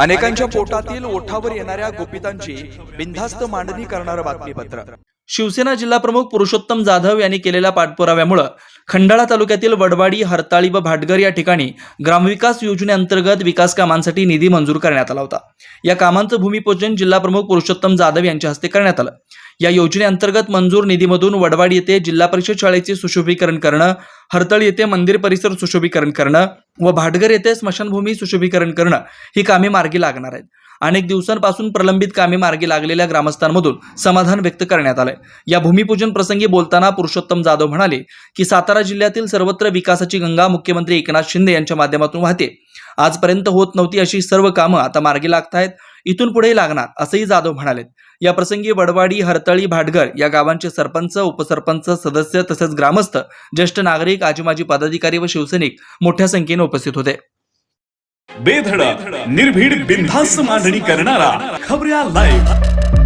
अनेकांच्या पोटातील ओठावर येणाऱ्या गोपितांची बिनधास्त मांडणी करणारं बातमीपत्र. शिवसेना जिल्हाप्रमुख पुरुषोत्तम जाधव यांनी केलेल्या पाठपुराव्यामुळं खंडाळा तालुक्यातील वडवाडी हरताळी व भाटगर या ठिकाणी ग्रामविकास योजनेअंतर्गत विकास कामांसाठी निधी मंजूर करण्यात आला होता. या कामांचं भूमिपूजन जिल्हाप्रमुख पुरुषोत्तम जाधव यांच्या हस्ते करण्यात आलं. या योजनेअंतर्गत मंजूर निधीमधून वडवाडी येथे जिल्हा परिषद शाळेचे सुशोभीकरण करणं हरतळ येथे मंदिर परिसर सुशोभीकरण करणं व भाटघर येथे स्मशानभूमी सुशोभीकरण करणं ही कामे मार्गी लागणार आहेत. अनेक दिवसांपासून प्रलंबित कामे मार्गी लागलेल्या ग्रामस्थांमधून समाधान व्यक्त करण्यात आलंय. या भूमिपूजन प्रसंगी बोलताना पुरुषोत्तम जाधव म्हणाले की सातारा जिल्ह्यातील सर्वत्र विकासाची गंगा मुख्यमंत्री एकनाथ शिंदे यांच्या माध्यमातून वाहते. आजपर्यंत होत नव्हती अशी सर्व कामं आता मार्गी लागत आहेत इथून पुढे लागणार असंही जाधव म्हणाले या प्रसंगी वडवाडी हरतळी भाटघर या गावांचे सरपंच उपसरपंच सदस्य तसेच ग्रामस्थ ज्येष्ठ नागरिक आजी माजी पदाधिकारी व शिवसैनिक मोठ्या संख्येने उपस्थित होते. बेधडक निर्भीड बिनधास्त मांडणी करणारा खबऱ्या लाईव्ह